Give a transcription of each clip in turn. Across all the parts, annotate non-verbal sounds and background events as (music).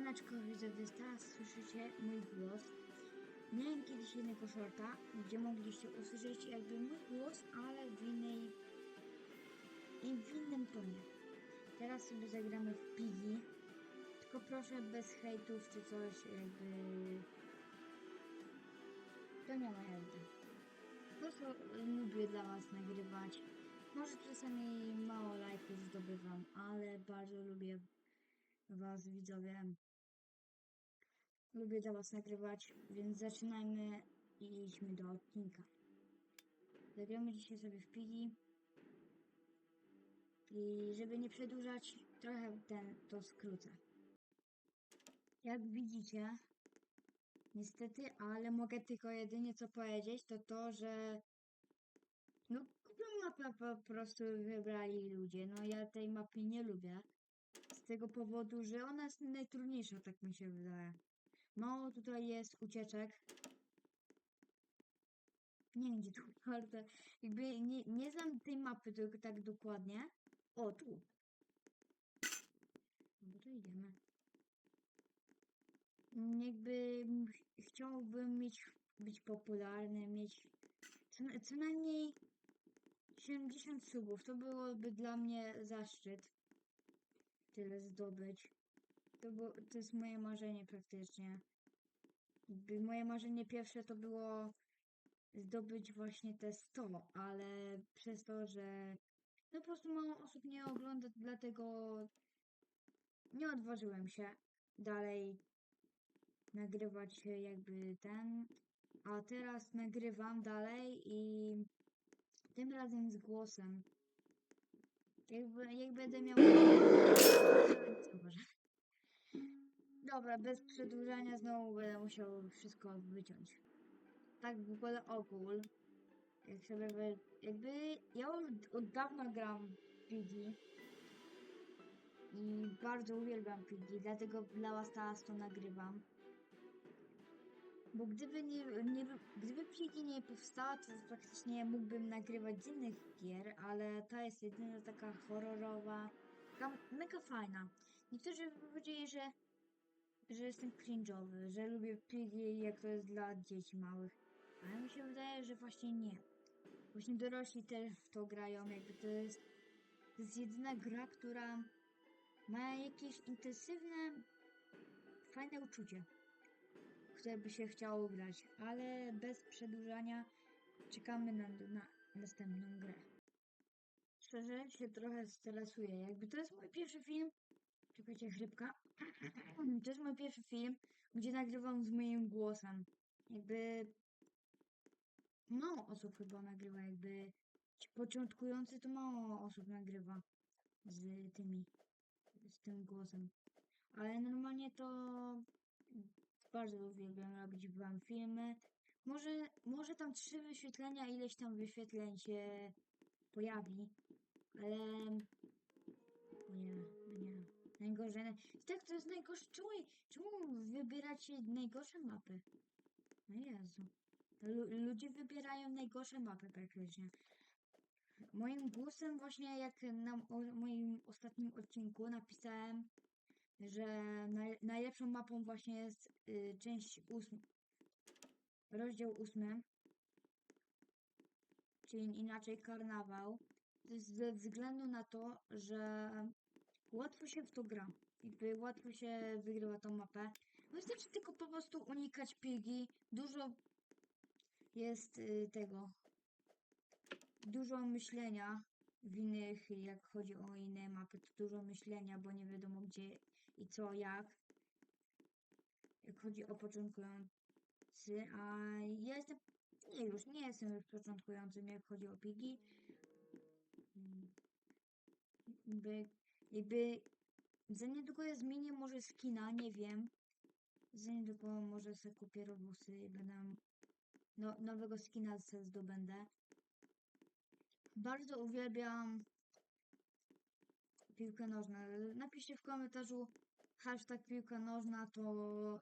Siemaneczko widzowie, teraz słyszycie mój głos. Miałem kiedyś jednego shorta, gdzie mogliście usłyszeć jakby mój głos, ale w innej i w innym tonie. Teraz sobie zagramy w Piggy. Tylko proszę bez hejtów czy coś jakby... To nie ma jakby. Po prostu lubię dla was nagrywać. Może czasami mało lajków zdobywam, ale bardzo lubię was widzowie. Lubię dla was nagrywać, więc zaczynajmy i idźmy do odcinka. Zagramy dzisiaj sobie w pigi. I żeby nie przedłużać, trochę ten to skrócę. Jak widzicie, niestety, ale mogę tylko jedynie co powiedzieć, to to, że no kupią mapę po prostu wybrali ludzie. No ja tej mapy nie lubię. Tego powodu, że ona jest najtrudniejsza, tak mi się wydaje. Mało tutaj jest ucieczek. Nie wiem, gdzie tu (laughs) kartę. Jakby nie, nie znam tej mapy tylko tak dokładnie. O, tu. No to idziemy. Jakby chciałbym mieć, być popularny, mieć co, co najmniej 70 subów. To byłoby dla mnie zaszczyt tyle zdobyć. To, było, to jest moje marzenie praktycznie. Jakby moje marzenie pierwsze to było zdobyć właśnie te 100, ale przez to, że no po prostu mało osób nie ogląda, dlatego nie odważyłem się dalej nagrywać jakby ten. A teraz nagrywam dalej i tym razem z głosem. Jakby, jak będę miał. Dobra, bez przedłużania znowu będę musiał wszystko wyciąć. Tak w ogóle ogól. Jak sobie wy... Jakby ja od dawna gram Piggy. I bardzo uwielbiam Piggy, dlatego dla was teraz to nagrywam. Bo gdyby nie, nie gdyby Piggy nie powstała, to praktycznie mógłbym nagrywać z innych gier, ale ta jest jedyna taka horrorowa, taka mega fajna. Niektórzy by powiedzieli, że, że jestem cringe'owy, że lubię Piggy jak to jest dla dzieci małych. Ale mi się wydaje, że właśnie nie. Właśnie dorośli też w to grają, jakby to jest, to jest jedyna gra, która ma jakieś intensywne, fajne uczucie, które by się chciało grać, ale bez przedłużania czekamy na, na następną grę. Szczerze się trochę stresuję, jakby to jest mój pierwszy film, czekajcie, chrypka, (clears throat) to jest mój pierwszy film, gdzie nagrywam z moim głosem, jakby mało osób chyba nagrywa, jakby ci początkujący to mało osób nagrywa z tymi, z tym głosem. Ale normalnie to bardzo uwielbiam robić wam filmy. Może, może tam trzy wyświetlenia, ileś tam wyświetleń się pojawi, ale nie, nie. Najgorzej. Tak, to jest najgorsze. Czemu, czemu wybieracie najgorsze mapy? No Jezu. Lu- ludzie wybierają najgorsze mapy praktycznie. Moim głosem właśnie jak na moim ostatnim odcinku napisałem, że naj, najlepszą mapą właśnie jest y, część ósma, rozdział ósmy, czyli inaczej karnawał. To jest ze względu na to, że łatwo się w to gra. Jakby łatwo się wygrywa tą mapę. Wystarczy tylko po prostu unikać pigi. Dużo jest y, tego. Dużo myślenia w innych, jak chodzi o inne mapy, to dużo myślenia, bo nie wiadomo gdzie i co, jak. Jak chodzi o początkujący, a ja jestem, nie już, nie jestem już początkującym, jak chodzi o pigi. Jakby, jakby za niedługo ja zmienię może skina, nie wiem. Za niedługo może sobie kupię robusy i będę no, nowego skina se zdobędę. Bardzo uwielbiam piłkę nożną. Napiszcie w komentarzu hashtag piłka nożna, to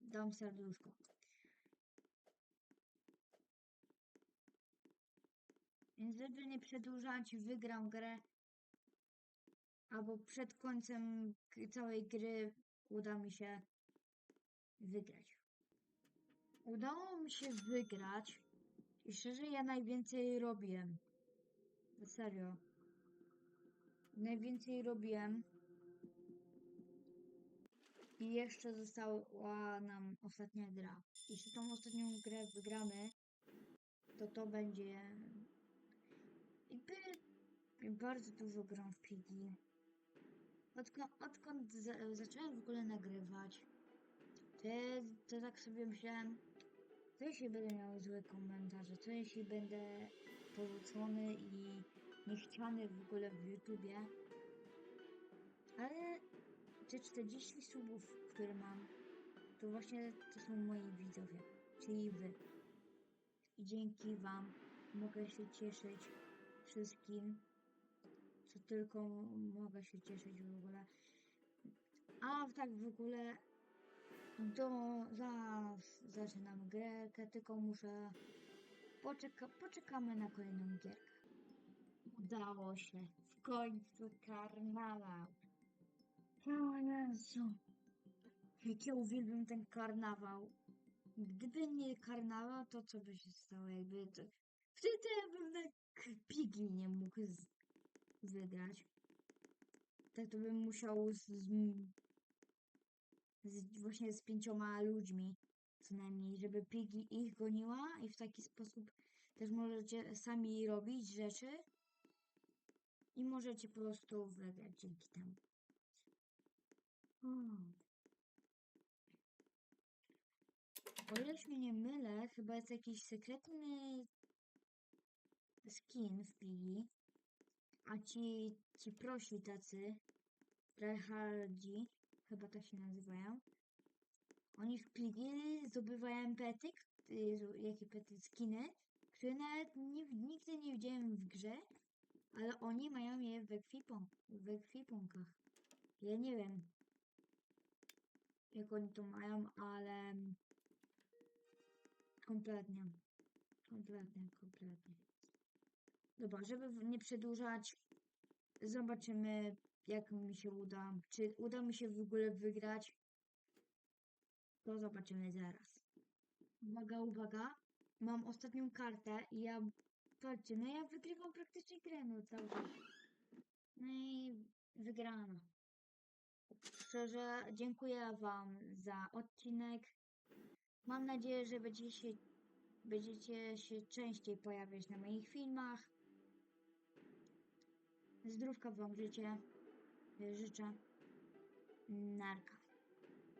dam serduszko. Więc żeby nie przedłużać, wygram grę. Albo przed końcem całej gry uda mi się wygrać. Udało mi się wygrać i szczerze ja najwięcej robiłem. Serio. Najwięcej robiłem. I jeszcze została nam ostatnia gra. Jeśli tą ostatnią grę wygramy, to to będzie jakby bardzo dużo gram w Piggy. Odkąd, odkąd za, zacząłem w ogóle nagrywać, to, to tak sobie myślałem, co jeśli będę miał złe komentarze, co jeśli będę porzucony i niechciany w ogóle w YouTubie. Ale te 40 subów, które mam, to właśnie to są moi widzowie, czyli wy. I dzięki wam mogę się cieszyć wszystkim, co tylko mogę się cieszyć w ogóle. A tak w ogóle to zaraz zaczynam grę, tylko muszę poczeka poczekamy na kolejną gierkę. Udało się. W końcu karnawał. O Jezu. Jak ja uwielbiam ten karnawał. Gdyby nie karnawał, to co by się stało? Jakby to... Wtedy ja bym na pigi nie mógł z... wygrać. Tak to bym musiał z, z, z właśnie z pięcioma ludźmi co najmniej, żeby pigi ich goniła i w taki sposób też możecie sami robić rzeczy i możecie po prostu wygrać dzięki temu. O. O ile się nie mylę, chyba jest jakiś sekretny skin w Pigi. A ci, ci prosi tacy, tryhardzi, chyba tak się nazywają, oni w Pigi zdobywają pety, Jezu, jakie pety, skiny, które nawet nie, nigdy nie widziałem w grze, ale oni mają je w ekwipunkach. Ja nie wiem, jak oni to mają, ale kompletnie, kompletnie, kompletnie. Dobra, żeby nie przedłużać, zobaczymy, jak mi się uda. Czy uda mi się w ogóle wygrać? To zobaczymy zaraz. Uwaga, uwaga. Mam ostatnią kartę i ja, patrzcie, no ja wygrywam praktycznie grę, no cały czas. No i wygrana. Szczerze, dziękuję Wam za odcinek. Mam nadzieję, że będziecie się, będziecie się częściej pojawiać na moich filmach. Zdrówka Wam życzę. Życzę. Narka.